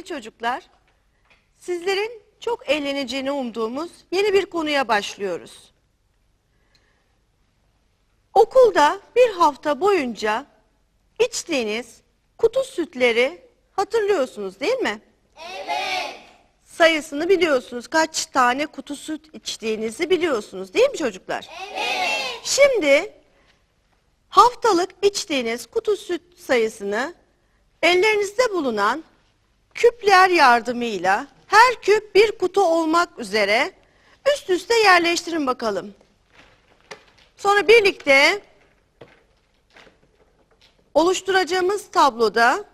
Sevgili çocuklar, sizlerin çok eğleneceğini umduğumuz yeni bir konuya başlıyoruz. Okulda bir hafta boyunca içtiğiniz kutu sütleri hatırlıyorsunuz değil mi? Evet. Sayısını biliyorsunuz. Kaç tane kutu süt içtiğinizi biliyorsunuz değil mi çocuklar? Evet. Şimdi haftalık içtiğiniz kutu süt sayısını ellerinizde bulunan küpler yardımıyla her küp bir kutu olmak üzere üst üste yerleştirin bakalım. Sonra birlikte oluşturacağımız tabloda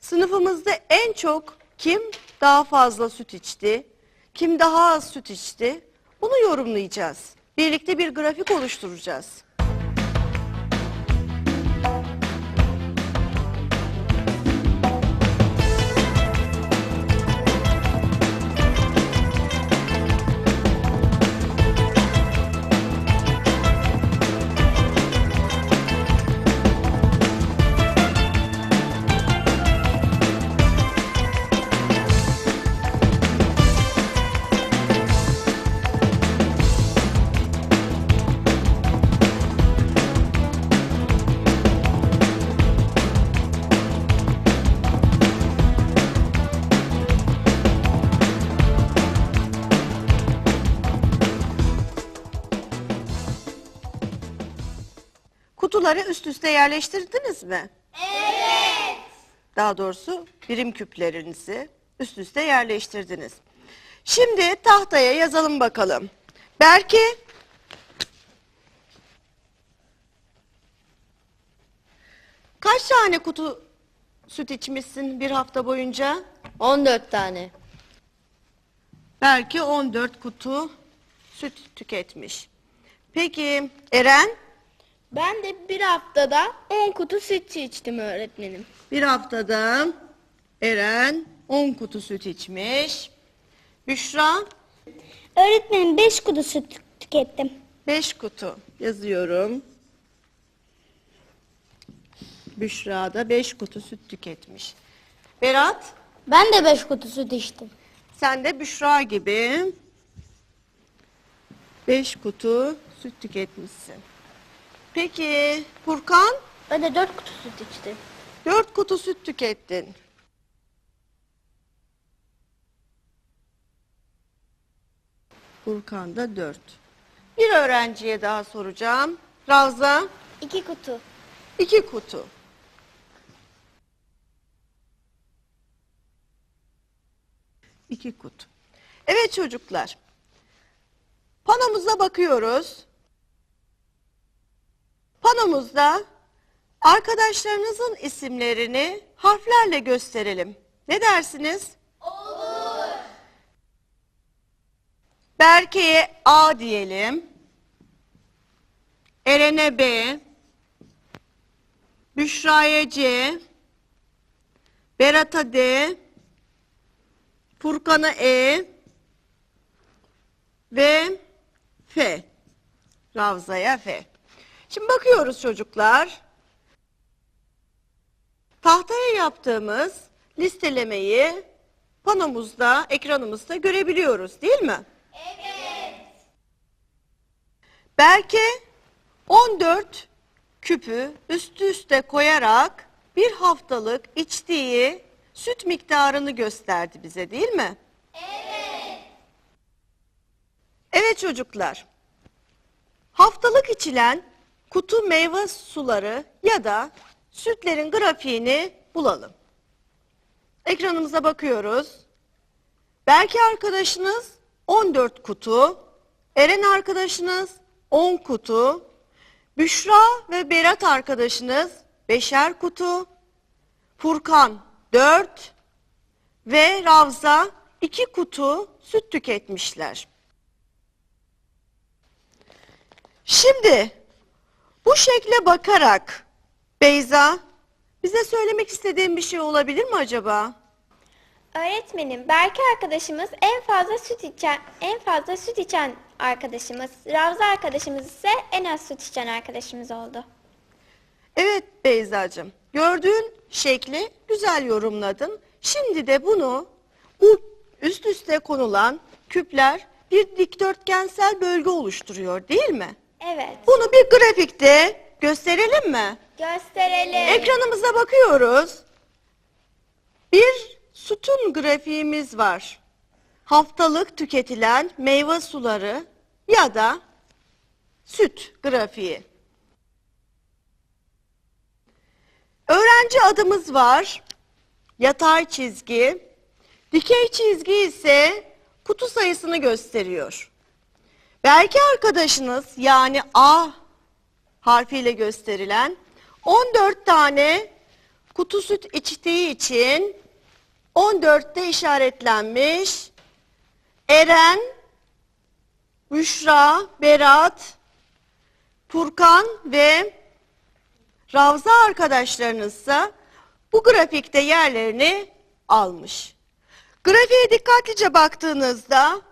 sınıfımızda en çok kim daha fazla süt içti, kim daha az süt içti bunu yorumlayacağız. Birlikte bir grafik oluşturacağız. Kutuları üst üste yerleştirdiniz mi? Evet. Daha doğrusu birim küplerinizi üst üste yerleştirdiniz. Şimdi tahtaya yazalım bakalım. Berke kaç tane kutu süt içmişsin bir hafta boyunca? 14 tane. Belki 14 kutu süt tüketmiş. Peki Eren Ben de bir haftada 10 kutu süt içtim öğretmenim. bir haftada Eren 10 kutu süt içmiş. Büşra Öğretmenim 5 kutu süt tükettim. 5 kutu yazıyorum. Büşra da 5 kutu süt tüketmiş. Berat Ben de 5 kutu süt içtim. sen de Büşra gibi 5 kutu süt tüketmişsin. Peki Furkan Ben de 4 kutu süt içtim. 4 kutu süt tükettin. Furkan da 4. Bir öğrenciye daha soracağım. Ravza 2 kutu. 2 kutu. İki kutu. Evet çocuklar. Panomuza bakıyoruz. Panomuzda arkadaşlarınızın isimlerini harflerle gösterelim. Ne dersiniz? Olur. Berke'ye A diyelim. Eren'e B. Büşra'ya C. Berat'a D. Furkan'a E. Ve F. Ravza'ya F. Şimdi bakıyoruz çocuklar. Tahtaya yaptığımız listelemeyi panomuzda, ekranımızda görebiliyoruz değil mi? Evet. Belki 14 küpü üst üste koyarak bir haftalık içtiği süt miktarını gösterdi bize değil mi? Evet. Evet çocuklar. Haftalık içilen kutu meyve suları ya da sütlerin grafiğini bulalım. Ekranımıza bakıyoruz. Belki arkadaşınız 14 kutu, Eren arkadaşınız 10 kutu, Büşra ve Berat arkadaşınız 5'er kutu, Furkan 4 ve Ravza 2 kutu süt tüketmişler. Şimdi bu şekle bakarak Beyza bize söylemek istediğin bir şey olabilir mi acaba? Öğretmenim, Berke arkadaşımız en fazla süt içen, en fazla süt içen arkadaşımız. Ravza arkadaşımız ise en az süt içen arkadaşımız oldu. Evet Beyzacığım, gördüğün şekli güzel yorumladın. Şimdi de bunu bu üst üste konulan küpler bir dikdörtgensel bölge oluşturuyor değil mi? Evet. Bunu bir grafikte gösterelim mi? Gösterelim. Ekranımıza bakıyoruz. Bir sütun grafiğimiz var. Haftalık tüketilen meyve suları ya da süt grafiği. Öğrenci adımız var. Yatay çizgi. Dikey çizgi ise kutu sayısını gösteriyor. Belki arkadaşınız yani A harfiyle gösterilen 14 tane kutu süt içtiği için 14'te işaretlenmiş. Eren, Büşra, Berat, Furkan ve Ravza arkadaşlarınızsa bu grafikte yerlerini almış. Grafiğe dikkatlice baktığınızda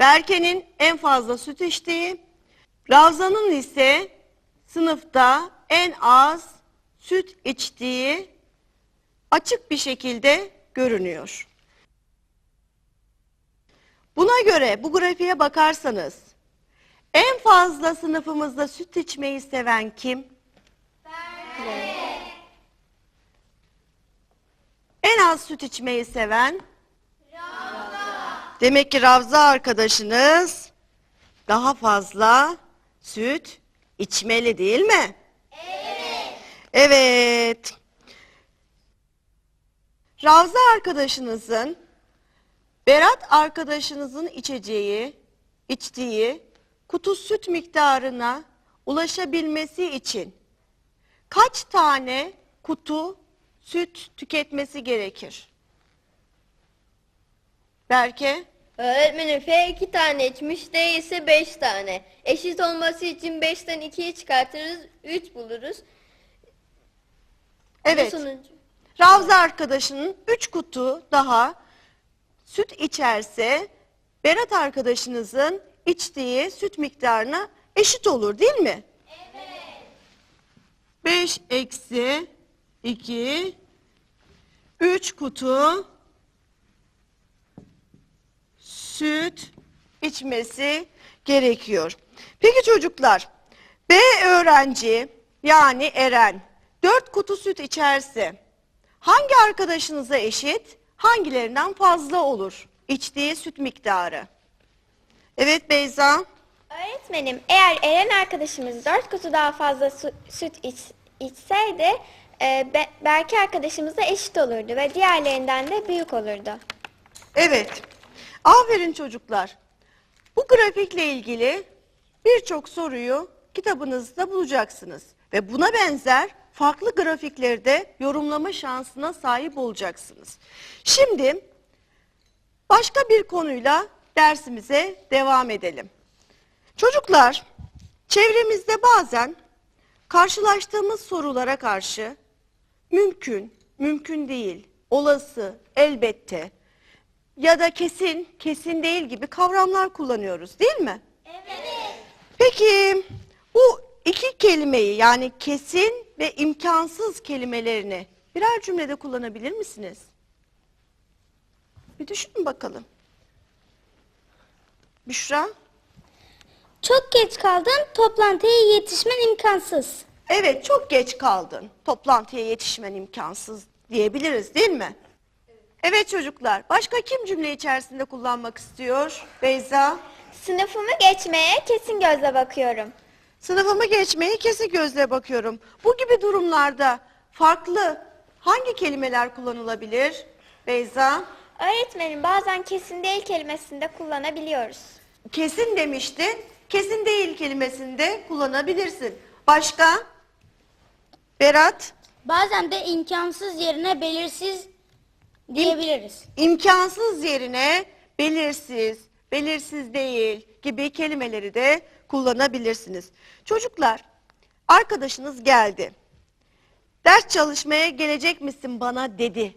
Berke'nin en fazla süt içtiği, Ravza'nın ise sınıfta en az süt içtiği açık bir şekilde görünüyor. Buna göre bu grafiğe bakarsanız en fazla sınıfımızda süt içmeyi seven kim? En az süt içmeyi seven? Demek ki Ravza arkadaşınız daha fazla süt içmeli değil mi? Evet. Evet. Ravza arkadaşınızın Berat arkadaşınızın içeceği, içtiği kutu süt miktarına ulaşabilmesi için kaç tane kutu süt tüketmesi gerekir? Berke? Öğretmenim F iki tane içmiş, D ise 5 tane. Eşit olması için 5'ten 2'yi çıkartırız, 3 buluruz. Ve Evet. Sonuncu. Ravza arkadaşının 3 kutu daha süt içerse Berat arkadaşınızın içtiği süt miktarına eşit olur değil mi? Evet. 5 eksi 2 3 kutu süt içmesi gerekiyor. Peki çocuklar, B öğrenci yani Eren 4 kutu süt içerse hangi arkadaşınıza eşit, hangilerinden fazla olur içtiği süt miktarı? Evet Beyza. Öğretmenim eğer Eren arkadaşımız 4 kutu daha fazla su- süt iç, içseydi e, Be- Berke arkadaşımızla eşit olurdu ve diğerlerinden de büyük olurdu. Evet. Aferin çocuklar. Bu grafikle ilgili birçok soruyu kitabınızda bulacaksınız. Ve buna benzer farklı grafikleri de yorumlama şansına sahip olacaksınız. Şimdi başka bir konuyla dersimize devam edelim. Çocuklar, çevremizde bazen karşılaştığımız sorulara karşı mümkün, mümkün değil, olası, elbette ya da kesin, kesin değil gibi kavramlar kullanıyoruz değil mi? Evet. Peki bu iki kelimeyi yani kesin ve imkansız kelimelerini birer cümlede kullanabilir misiniz? Bir düşünün bakalım. Büşra? Çok geç kaldın, toplantıya yetişmen imkansız. Evet çok geç kaldın. Toplantıya yetişmen imkansız diyebiliriz değil mi? Evet çocuklar. Başka kim cümle içerisinde kullanmak istiyor? Beyza? Sınıfımı geçmeye kesin gözle bakıyorum. Sınıfımı geçmeyi kesin gözle bakıyorum. Bu gibi durumlarda farklı hangi kelimeler kullanılabilir? Beyza? Öğretmenim bazen kesin değil kelimesini de kullanabiliyoruz. Kesin demiştin. Kesin değil kelimesini de kullanabilirsin. Başka? Berat? Bazen de imkansız yerine belirsiz diyebiliriz. imkansız yerine belirsiz, belirsiz değil gibi kelimeleri de kullanabilirsiniz. Çocuklar, arkadaşınız geldi. Ders çalışmaya gelecek misin bana dedi.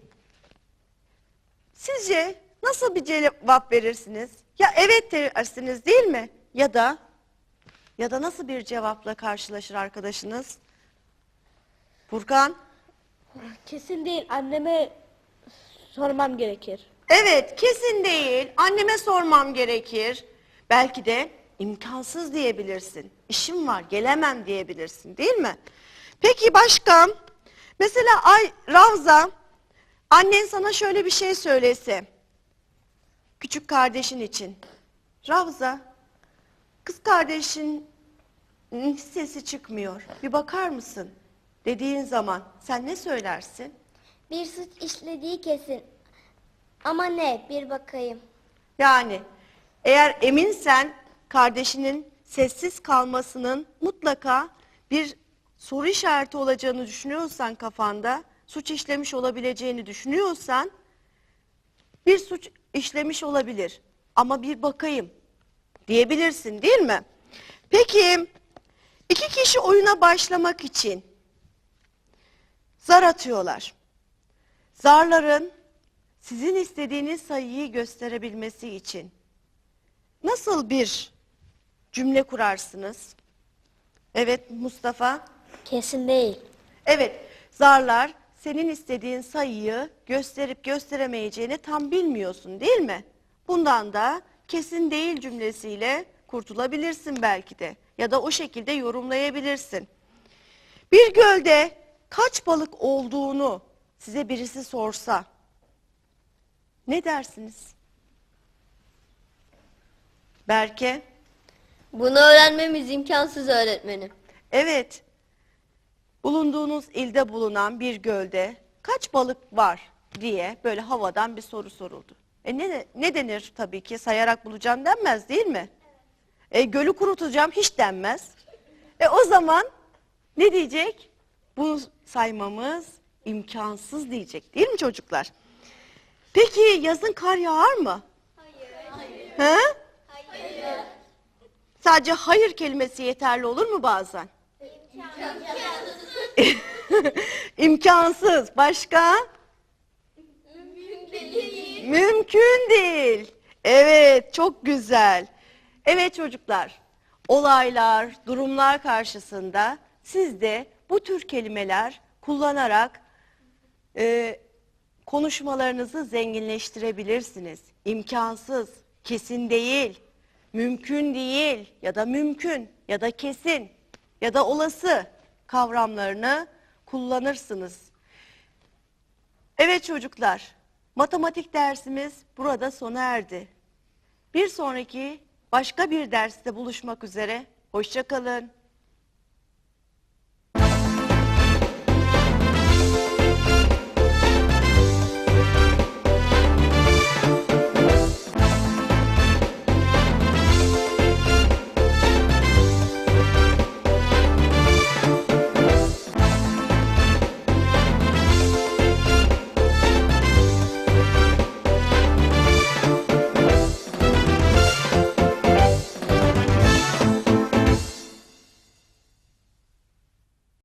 Sizce nasıl bir cevap verirsiniz? Ya evet dersiniz değil mi? Ya da ya da nasıl bir cevapla karşılaşır arkadaşınız? Furkan? Kesin değil, anneme Sormam gerekir. Evet, kesin değil. Anneme sormam gerekir. Belki de imkansız diyebilirsin. İşim var, gelemem diyebilirsin, değil mi? Peki başka? Mesela Ay Ravza, annen sana şöyle bir şey söylese. Küçük kardeşin için. Ravza, kız kardeşin sesi çıkmıyor. Bir bakar mısın? Dediğin zaman sen ne söylersin? Bir suç işlediği kesin. Ama ne? Bir bakayım. Yani eğer eminsen kardeşinin sessiz kalmasının mutlaka bir soru işareti olacağını düşünüyorsan kafanda, suç işlemiş olabileceğini düşünüyorsan bir suç işlemiş olabilir. Ama bir bakayım diyebilirsin değil mi? Peki iki kişi oyuna başlamak için zar atıyorlar. Zarların sizin istediğiniz sayıyı gösterebilmesi için nasıl bir cümle kurarsınız? Evet Mustafa. Kesin değil. Evet zarlar senin istediğin sayıyı gösterip gösteremeyeceğini tam bilmiyorsun değil mi? Bundan da kesin değil cümlesiyle kurtulabilirsin belki de ya da o şekilde yorumlayabilirsin. Bir gölde kaç balık olduğunu size birisi sorsa ne dersiniz? Berke? Bunu öğrenmemiz imkansız öğretmenim. Evet. Bulunduğunuz ilde bulunan bir gölde kaç balık var diye böyle havadan bir soru soruldu. E ne, ne denir tabii ki sayarak bulacağım denmez değil mi? E, gölü kurutacağım hiç denmez. E o zaman ne diyecek? Bu saymamız imkansız diyecek değil mi çocuklar? Peki yazın kar yağar mı? Hayır. He? Hayır. Sadece hayır kelimesi yeterli olur mu bazen? İmkansız. Başka? Mümkün değil. Mümkün değil. Evet, çok güzel. Evet çocuklar, olaylar, durumlar karşısında siz de bu tür kelimeler kullanarak e, konuşmalarınızı zenginleştirebilirsiniz. İmkansız, kesin değil, mümkün değil ya da mümkün ya da kesin ya da olası kavramlarını kullanırsınız. Evet çocuklar, matematik dersimiz burada sona erdi. Bir sonraki başka bir derste buluşmak üzere. Hoşçakalın.